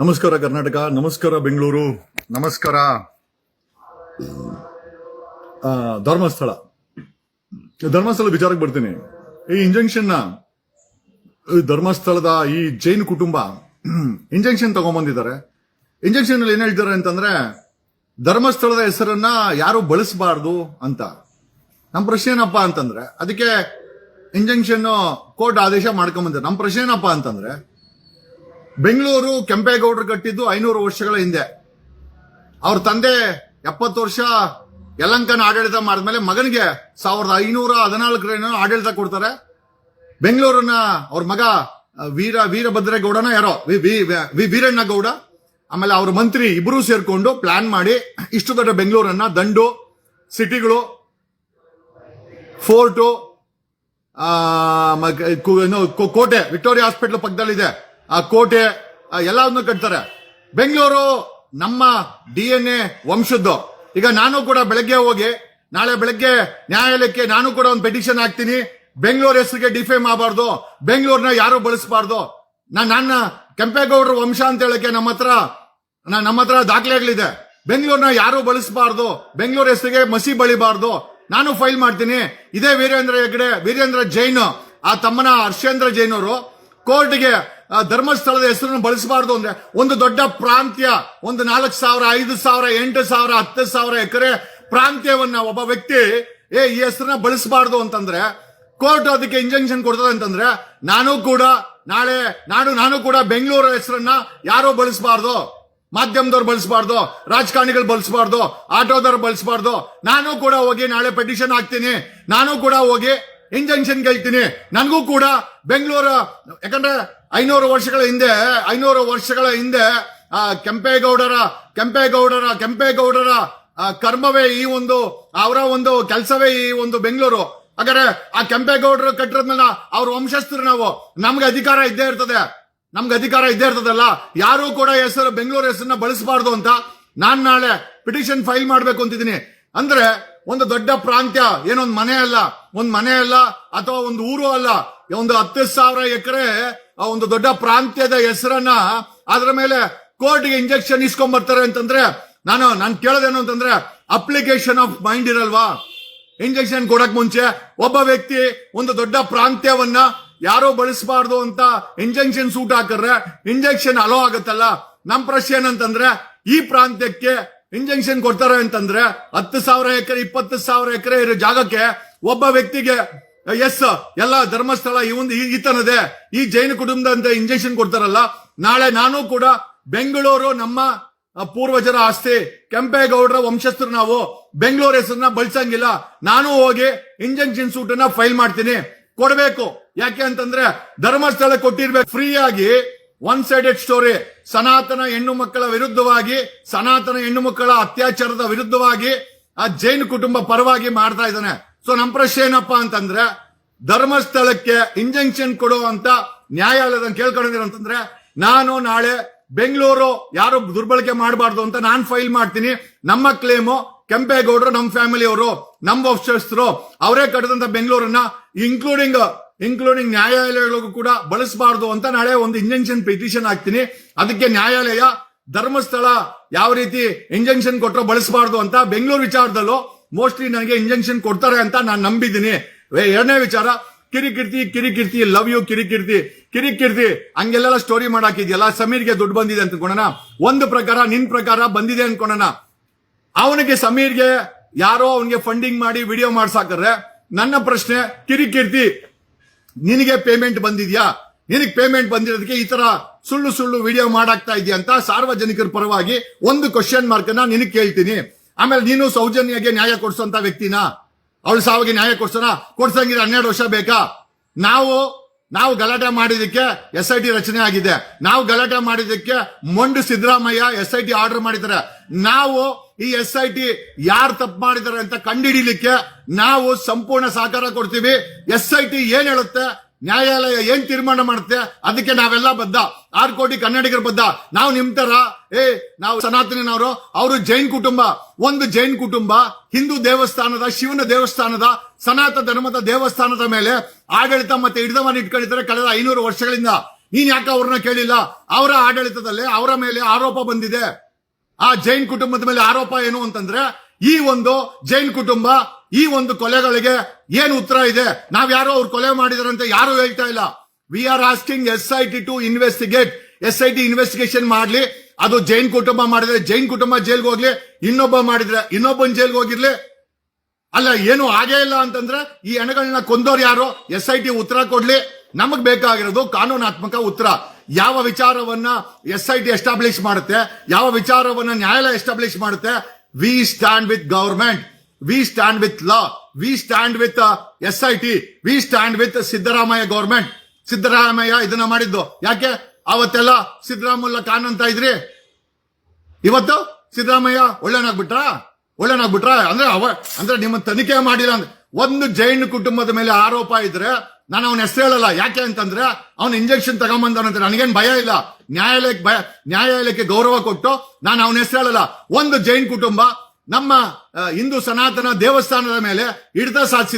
ನಮಸ್ಕಾರ ಕರ್ನಾಟಕ, ನಮಸ್ಕಾರ ಬೆಂಗಳೂರು, ನಮಸ್ಕಾರ ಧರ್ಮಸ್ಥಳ. ಧರ್ಮಸ್ಥಳ ವಿಚಾರಕ್ಕೆ ಬರ್ತೀನಿ. ಈ ಇಂಜೆಕ್ಷನ್ ಧರ್ಮಸ್ಥಳದ ಈ ಜೈನ್ ಕುಟುಂಬ ಇಂಜೆಕ್ಷನ್ ತಗೊಂಡ್ಬಂದಿದ್ದಾರೆ. ಇಂಜೆಕ್ಷನ್ ಅಲ್ಲಿ ಏನ್ ಹೇಳ್ತಾರೆ ಅಂತಂದ್ರೆ, ಧರ್ಮಸ್ಥಳದ ಹೆಸರನ್ನ ಯಾರು ಬಳಸಬಾರ್ದು ಅಂತ. ನಮ್ಮ ಪ್ರಶ್ನೆ ಏನಪ್ಪಾ ಅಂತಂದ್ರೆ, ಅದಕ್ಕೆ ಇಂಜೆಕ್ಷನ್ ಕೋರ್ಟ್ ಆದೇಶ ಮಾಡ್ಕೊಂಬಂದಿದೆ ನಮ್ಮ ಪ್ರಶ್ನೆ ಏನಪ್ಪಾ ಅಂತಂದ್ರೆ ಬೆಂಗಳೂರು ಕೆಂಪೇಗೌಡರು ಕಟ್ಟಿದ್ದು ಐನೂರು ವರ್ಷಗಳ ಹಿಂದೆ. ಅವ್ರ ತಂದೆ ಎಪ್ಪತ್ತು ವರ್ಷ ಯಲಂಕನ ಆಡಳಿತ ಮಾಡಿದ್ಮೇಲೆ ಮಗನಿಗೆ ಸಾವಿರದ ಐನೂರ ಹದಿನಾಲ್ಕರೇನೋ ಆಡಳಿತ ಕೊಡ್ತಾರೆ. ಬೆಂಗಳೂರನ್ನ ಅವ್ರ ಮಗ ವೀರ, ವೀರಭದ್ರೇಗೌಡನ ಯಾರೋ, ವಿ- ವೀರಣ್ಣ ಗೌಡ ಆಮೇಲೆ ಅವ್ರ ಮಂತ್ರಿ ಇಬ್ಬರೂ ಸೇರ್ಕೊಂಡು ಪ್ಲಾನ್ ಮಾಡಿ ಇಷ್ಟು ದೊಡ್ಡ ಬೆಂಗಳೂರನ್ನ, ದಂಡು, ಸಿಟಿಗಳು, ಫೋರ್ಟು ಕೋಟೆ, ವಿಕ್ಟೋರಿಯಾ ಹಾಸ್ಪಿಟಲ್ ಪಕ್ಕದಲ್ಲಿದೆ. ಆ ಕೋಟೆ ಎಲ್ಲವನ್ನು ಕಟ್ತಾರೆ. ಬೆಂಗಳೂರು ನಮ್ಮ ಡಿ ಎನ್ ಎ ವಂಶದ್ದು. ಈಗ ನಾನು ಕೂಡ ಬೆಳಗ್ಗೆ ಹೋಗಿ, ನಾಳೆ ಬೆಳಗ್ಗೆ ನ್ಯಾಯಾಲಯಕ್ಕೆ ನಾನು ಕೂಡ ಒಂದು ಪೆಟಿಷನ್ ಹಾಕ್ತೀನಿ. ಬೆಂಗಳೂರು ಹೆಸರಿಗೆ ಡಿಫೇಮ್ ಆಗಬಾರ್ದು. ಬೆಂಗಳೂರನ್ನ ಯಾರು ಬಳಸಬಾರ್ದು. ನಾನು ನನ್ನ ಕೆಂಪೇಗೌಡರ ವಂಶ ಅಂತ ಹೇಳಕ್ಕೆ ನಮ್ಮ ಹತ್ರ ನಮ್ಮ ಹತ್ರ ದಾಖಲೆಗಳಿದೆ. ಬೆಂಗಳೂರನ್ನ ಯಾರು ಬಳಸಬಾರ್ದು. ಬೆಂಗಳೂರು ಹೆಸರಿಗೆ ಮಸಿ ಬಳಿಬಾರ್ದು. ನಾನು ಫೈಲ್ ಮಾಡ್ತೀನಿ. ಇದೇ ವೀರೇಂದ್ರ ಹೆಗ್ಡೆ, ವೀರೇಂದ್ರ ಜೈನ್, ಆ ತಮ್ಮನ ಹರ್ಷೇಂದ್ರ ಜೈನ್ ಅವರು ಕೋರ್ಟ್ಗೆ ಧರ್ಮಸ್ಥಳದ ಹೆಸರನ್ನು ಬಳಸಬಾರ್ದು ಅಂದ್ರೆ ಒಂದು ದೊಡ್ಡ ಪ್ರಾಂತ್ಯ, ಒಂದು ನಾಲ್ಕು ಸಾವಿರ, ಐದು ಸಾವಿರ, ಎಂಟು ಸಾವಿರ, ಹತ್ತು ಸಾವಿರ ಎಕರೆ ಪ್ರಾಂತ್ಯವನ್ನ ಒಬ್ಬ ವ್ಯಕ್ತಿ, ಏ, ಈ ಹೆಸರನ್ನ ಬಳಸಬಾರ್ದು ಅಂತಂದ್ರೆ, ಕೋರ್ಟ್ ಅದಕ್ಕೆ ಇಂಜೆಕ್ಷನ್ ಕೊಡ್ತದೆ ಅಂತಂದ್ರೆ, ನಾನು ಕೂಡ ನಾಳೆ, ನಾಡು, ನಾನು ಕೂಡ ಬೆಂಗಳೂರು ಹೆಸರನ್ನ ಯಾರೋ ಬಳಸಬಾರ್ದು, ಮಾಧ್ಯಮದವ್ರು ಬಳಸಬಾರ್ದು, ರಾಜಕಾರಣಿಗಳು ಬಳಸಬಾರ್ದು, ಆಟೋದವ್ರು ಬಳಸಬಾರ್ದು, ನಾನು ಕೂಡ ಹೋಗಿ ನಾಳೆ ಪೆಟಿಷನ್ ಹಾಕ್ತೀನಿ, ನಾನು ಕೂಡ ಹೋಗಿ ಇಂಜೆಕ್ಷನ್ ಕೇಳ್ತೀನಿ ನನಗೂ ಕೂಡ ಬೆಂಗಳೂರು, ಯಾಕಂದ್ರೆ ಐನೂರು ವರ್ಷಗಳ ಹಿಂದೆ, ಐನೂರು ವರ್ಷಗಳ ಹಿಂದೆ, ಆ, ಕೆಂಪೇಗೌಡರ ಕೆಂಪೇಗೌಡರ ಕೆಂಪೇಗೌಡರ ಕರ್ಮವೇ ಈ ಒಂದು, ಅವರ ಒಂದು ಕೆಲಸವೇ ಈ ಒಂದು ಬೆಂಗಳೂರು. ಹಾಗಾದ್ರೆ ಆ ಕೆಂಪೇಗೌಡರು ಕಟ್ಟಿರೋದ್ಮೇಲೆ ಅವ್ರ ವಂಶಸ್ಥರು ನಾವು. ನಮ್ಗೆ ಅಧಿಕಾರ ಇದ್ದೇ ಇರ್ತದೆ. ನಮ್ಗೆ ಅಧಿಕಾರ ಇದ್ದೇ ಇರ್ತದಲ್ಲ? ಯಾರು ಕೂಡ ಹೆಸರು, ಬೆಂಗಳೂರು ಹೆಸರನ್ನ ಬಳಸಬಾರ್ದು ಅಂತ ನಾನ್ ನಾಳೆ ಪಿಟಿಷನ್ ಫೈಲ್ ಮಾಡ್ಬೇಕು ಅಂತಿದ್ದೀನಿ. ಅಂದ್ರೆ ಒಂದು ದೊಡ್ಡ ಪ್ರಾಂತ್ಯ, ಏನೊಂದು ಮನೆ ಅಲ್ಲ, ಒಂದ್ ಮನೆ ಅಲ್ಲ, ಅಥವಾ ಒಂದು ಊರು ಅಲ್ಲ, ಒಂದು ಹತ್ತು ಸಾವಿರ ಎಕರೆ ಒಂದು ದೊಡ್ಡ ಪ್ರಾಂತ್ಯದ ಹೆಸರನ್ನ ಅದರ ಮೇಲೆ ಕೋರ್ಟ್ಗೆ ಇಂಜೆಕ್ಷನ್ ಇಸ್ಕೊಂಡ್ ಬರ್ತಾರೆ ಅಂತಂದ್ರೆ, ನಾನು ನಾನು ಕೇಳೋದೇನು ಅಂತಂದ್ರೆ ಅಪ್ಲಿಕೇಶನ್ ಆಫ್ ಮೈಂಡ್ ಇರಲ್ವಾ? ಇಂಜೆಕ್ಷನ್ ಕೊಡಕ್ ಮುಂಚೆ ಒಬ್ಬ ವ್ಯಕ್ತಿ ಒಂದು ದೊಡ್ಡ ಪ್ರಾಂತ್ಯವನ್ನ ಯಾರೋ ಬಳಸಬಾರ್ದು ಅಂತ ಇಂಜೆಕ್ಷನ್ ಸೂಟ್ ಹಾಕಿದ್ರೆ ಇಂಜೆಕ್ಷನ್ ಅಲೋ ಆಗುತ್ತಲ್ಲ? ನಮ್ಮ ಪ್ರಶ್ನೆ ಏನಂತಂದ್ರೆ, ಈ ಪ್ರಾಂತ್ಯಕ್ಕೆ ಇಂಜೆಕ್ಷನ್ ಕೊಡ್ತಾರೆ ಅಂತಂದ್ರೆ ಹತ್ತು ಸಾವಿರ ಎಕರೆ, ಇಪ್ಪತ್ತು ಸಾವಿರ ಎಕರೆ ಇರೋ ಜಾಗಕ್ಕೆ ಒಬ್ಬ ವ್ಯಕ್ತಿಗೆ, ಎಸ್, ಎಲ್ಲ ಧರ್ಮಸ್ಥಳ ಈ ಒಂದು ಈತನದೇ, ಈ ಜೈನ ಕುಟುಂಬದಂತೆ ಇಂಜೆಕ್ಷನ್ ಕೊಡ್ತಾರಲ್ಲ, ನಾಳೆ ನಾನು ಕೂಡ ಬೆಂಗಳೂರು ನಮ್ಮ ಪೂರ್ವಜರ ಆಸ್ತಿ, ಕೆಂಪೇಗೌಡರ ವಂಶಸ್ಥರು ನಾವು, ಬೆಂಗಳೂರು ಹೆಸರನ್ನ ಬಳಸಂಗಿಲ್ಲ, ನಾನು ಹೋಗಿ ಇಂಜೆಕ್ಷನ್ ಸೂಟ್ ಅನ್ನ ಫೈಲ್ ಮಾಡ್ತೀನಿ. ಕೊಡಬೇಕು. ಯಾಕೆ ಅಂತಂದ್ರೆ ಧರ್ಮಸ್ಥಳ ಕೊಟ್ಟಿರ್ಬೇಕು. ಫ್ರೀ ಆಗಿ ಒನ್ ಸೈಡೆಡ್ ಸ್ಟೋರಿ ಸನಾತನ ಹೆಣ್ಣು ಮಕ್ಕಳ ವಿರುದ್ಧವಾಗಿ ಸನಾತನ ಹೆಣ್ಣು ಮಕ್ಕಳ ಅತ್ಯಾಚಾರದ ವಿರುದ್ಧವಾಗಿ ಆ ಜೈನ್ ಕುಟುಂಬ ಪರವಾಗಿ ಮಾಡ್ತಾ ಇದ್ದಾನೆ. ಸೊ ನಮ್ಮ ಪ್ರಶ್ನೆ ಏನಪ್ಪ ಅಂತಂದ್ರೆ, ಧರ್ಮಸ್ಥಳಕ್ಕೆ ಇಂಜೆಕ್ಷನ್ ಕೊಡುವಂತ ನ್ಯಾಯಾಲಯದ ಕೇಳ್ಕೊಂಡಿದ್ರು ಅಂತಂದ್ರೆ, ನಾನು ನಾಳೆ ಬೆಂಗಳೂರು ಯಾರು ದುರ್ಬಳಕೆ ಮಾಡಬಾರ್ದು ಅಂತ ನಾನು ಫೈಲ್ ಮಾಡ್ತೀನಿ. ನಮ್ಮ ಕ್ಲೇಮು ಕೆಂಪೇಗೌಡರು ನಮ್ಮ ಫ್ಯಾಮಿಲಿಯವರು ನಮ್ಮ ವಂಶಸ್ಥರು, ಅವರೇ ಕಟ್ಟಿದಂತ ಬೆಂಗಳೂರನ್ನ ಇನ್ಕ್ಲೂಡಿಂಗ್ ಇನ್ಕ್ಲೂಡಿಂಗ್ ನ್ಯಾಯಾಲಯಗಳಿಗೂ ಕೂಡ ಬಳಸಬಾರ್ದು ಅಂತ ನಾಳೆ ಒಂದು ಇಂಜೆಕ್ಷನ್ ಪಿಟಿಷನ್ ಹಾಕ್ತೀನಿ. ಅದಕ್ಕೆ ನ್ಯಾಯಾಲಯ ಧರ್ಮಸ್ಥಳ ಯಾವ ರೀತಿ ಇಂಜೆಕ್ಷನ್ ಕೊಟ್ಟರು ಬಳಸಬಾರ್ದು ಅಂತ ಬೆಂಗಳೂರು ವಿಚಾರದಲ್ಲೂ ಮೋಸ್ಟ್ಲಿ ನನಗೆ ಇಂಜೆಕ್ಷನ್ ಕೊಡ್ತಾರೆ ಅಂತ ನಾನು ನಂಬಿದ್ದೀನಿ. ಎರಡನೇ ವಿಚಾರ, ಕಿರಿಕಿರ್ತಿ ಕಿರಿಕಿರ್ತಿ ಲವ್ ಯು ಕಿರಿಕಿರ್ತಿ ಕಿರಿಕಿರ್ತಿ ಹಂಗೆಲ್ಲ ಸ್ಟೋರಿ ಮಾಡಾಕಿದ್ಯಲ್ಲ, ಸಮೀರ್ಗೆ ದುಡ್ಡು ಬಂದಿದೆ ಅಂತ ಅನ್ಕೊಳ್ಳೋಣ ಒಂದು ಪ್ರಕಾರ, ನಿನ್ ಪ್ರಕಾರ ಬಂದಿದೆ ಅನ್ಕೊಳ್ಳೋಣ ಅವನಿಗೆ ಸಮೀರ್ಗೆ ಯಾರೋ ಅವನಿಗೆ ಫಂಡಿಂಗ್ ಮಾಡಿ ವಿಡಿಯೋ ಮಾಡ್ಸಾಕ್ರೆ ನನ್ನ ಪ್ರಶ್ನೆ, ಕಿರಿಕಿರ್ತಿ ನಿನಗೆ ಪೇಮೆಂಟ್ ಬಂದಿದ್ಯಾ? ನಿನಗೆ ಪೇಮೆಂಟ್ ಬಂದಿರೋದಕ್ಕೆ ಈ ತರ ಸುಳ್ಳು ಸುಳ್ಳು ವಿಡಿಯೋ ಮಾಡಾಕ್ತಾ ಇದೆಯಾ ಅಂತ ಸಾರ್ವಜನಿಕರ ಪರವಾಗಿ ಒಂದು ಕ್ವಶನ್ ಮಾರ್ಕ್ ಅನ್ನ ನಿನಗೆ ಕೇಳ್ತೀನಿ. ಆಮೇಲೆ ನೀನು ಸೌಜನ್ಯಗೆ ನ್ಯಾಯ ಕೊಡ್ಸೋಂತ ವ್ಯಕ್ತಿನ? ಅವಳು ಸಾವಿಗೆ ನ್ಯಾಯ ಕೊಡ್ಸೋಣ ಕೊಡ್ಸಂಗಿದ್ರೆ ಹನ್ನೆರಡು ವರ್ಷ ಬೇಕಾ? ನಾವು ನಾವು ಗಲಾಟೆ ಮಾಡಿದಕ್ಕೆ ಎಸ್ ಐ ಟಿ ರಚನೆ ಆಗಿದೆ. ನಾವು ಗಲಾಟೆ ಮಾಡಿದಕ್ಕೆ ಮೊಂಡು Siddaramaiah S I T order ಮಾಡಿದ್ದಾರೆ. ನಾವು ಈ ಎಸ್ ಐ ಟಿ ಯಾರು ತಪ್ಪು ಮಾಡಿದ್ದಾರೆ ಅಂತ ಕಂಡುಹಿಡಿಲಿಕ್ಕೆ ನಾವು ಸಂಪೂರ್ಣ ಸಹಕಾರ ಕೊಡ್ತೀವಿ. ಎಸ್ ಐ ಟಿ ಏನ್ ಹೇಳುತ್ತೆ? ನ್ಯಾಯಾಲಯ ಏನ್ ತೀರ್ಮಾನ ಮಾಡುತ್ತೆ? ಅದಕ್ಕೆ ನಾವೆಲ್ಲ ಬದ್ಧ. ಆರು ಕೋಟಿ ಕನ್ನಡಿಗರು ಬದ್ಧ. ನಾವು ನಿಮ್ ತರ ಏ, ನಾವು ಸನಾತನನವರು, ಅವರು ಜೈನ್ ಕುಟುಂಬ. ಒಂದು ಜೈನ್ ಕುಟುಂಬ, ಹಿಂದೂ ದೇವಸ್ಥಾನದ, ಶಿವನ ದೇವಸ್ಥಾನದ, ಸನಾತನ ಧರ್ಮದ ದೇವಸ್ಥಾನದ ಮೇಲೆ ಆಡಳಿತ ಮತ್ತೆ ಹಿಡಿದವನ್ನ ಇಟ್ಕೊಂಡಿದ್ದಾರೆ ಕಳೆದ ಐನೂರು ವರ್ಷಗಳಿಂದ. ನೀನ್ ಯಾಕೆ ಅವ್ರನ್ನ ಕೇಳಿಲ್ಲ? ಅವರ ಆಡಳಿತದಲ್ಲಿ ಅವರ ಮೇಲೆ ಆರೋಪ ಬಂದಿದೆ. ಆ ಜೈನ್ ಕುಟುಂಬದ ಮೇಲೆ ಆರೋಪ ಏನು ಅಂತಂದ್ರೆ, ಈ ಒಂದು ಜೈನ್ ಕುಟುಂಬ, ಈ ಒಂದು ಕೊಲೆಗಳಿಗೆ ಏನು ಉತ್ತರ ಇದೆ? ನಾವ್ ಯಾರೋ ಅವ್ರು ಕೊಲೆ ಮಾಡಿದಾರಂತ ಯಾರು ಹೇಳ್ತಾ ಇಲ್ಲ. We are asking S I T to investigate S I T investigation ಮಾಡ್ಲಿ. ಅದು ಜೈನ್ ಕುಟುಂಬ ಮಾಡಿದ್ರೆ, ಜೈನ್ ಕುಟುಂಬ ಜೈಲ್ಗೆ ಹೋಗ್ಲಿ, ಇನ್ನೊಬ್ಬ ಮಾಡಿದ್ರೆ, ಇನ್ನೊಬ್ಬನ್ ಜೈಲ್ಗೆ ಹೋಗಿರ್ಲಿ. ಅಲ್ಲ, ಏನು ಆಗೇ ಇಲ್ಲ ಅಂತಂದ್ರೆ, ಈ ಹೆಣಗಳನ್ನ ಕೊಂದೋರು ಯಾರು ಎಸ್ ಐ ಟಿ ಉತ್ತರ ಕೊಡ್ಲಿ. ನಮಗ್ ಬೇಕಾಗಿರೋದು ಕಾನೂನಾತ್ಮಕ ಉತ್ತರ. ಯಾವ ವಿಚಾರವನ್ನ ಎಸ್ ಐ ಟಿ ಎಸ್ಟಾಬ್ಲಿಷ್ ಮಾಡುತ್ತೆ, ಯಾವ ವಿಚಾರವನ್ನ ನ್ಯಾಯಾಲಯ ಎಸ್ಟಾಬ್ಲಿಷ್ ಮಾಡುತ್ತೆ we stand with government we stand with law we stand with S I T we stand with Siddaramaiah government Siddaramaiah ಇದನ್ನ ಮಾಡಿದ್ದು. ಯಾಕೆ? ಅವತ್ತೆಲ್ಲ ಸಿದ್ದರಾಮುಲ್ಲ ಖಾನ್ ಅಂತ ಇದ್ರಿ? ಇವತ್ತು ಸಿದ್ದರಾಮಯ್ಯ ಒಳ್ಳೆನಾಗ್ಬಿಟ್ರ? ಒಳ್ಳೆನಾಗ್ಬಿಟ್ರ? ಅಂದ್ರೆ ಅವ ಅಂದ್ರೆ ನಿಮ್ಮ ತನಿಖೆ ಮಾಡಿಲ್ಲ ಅಂದ್ರೆ ಒಂದು ಜೈನ್ ಕುಟುಂಬದ ಮೇಲೆ ಆರೋಪ ಇದ್ರೆ ನಾನು ಅವನ ಹೆಸರು ಹೇಳಲ್ಲ. ಯಾಕೆ ಅಂತಂದ್ರೆ ಅವನ ಇಂಜೆಕ್ಷನ್ ತಗೊಂಬಂದವನಂತ ನನಗೇನ್ ಭಯ ಇಲ್ಲ. ನ್ಯಾಯಾಲಯಕ್ಕೆ ಭಯ, ನ್ಯಾಯಾಲಯಕ್ಕೆ ಗೌರವ ಕೊಟ್ಟು ನಾನು ಅವನ ಹೆಸರು ಹೇಳಲ್ಲ. ಒಂದು ಜೈನ್ ಕುಟುಂಬ ನಮ್ಮ ಹಿಂದೂ ಸನಾತನ ದೇವಸ್ಥಾನದ ಮೇಲೆ ಹಿಡಿತ ಸಾಧಿಸಿದೆ.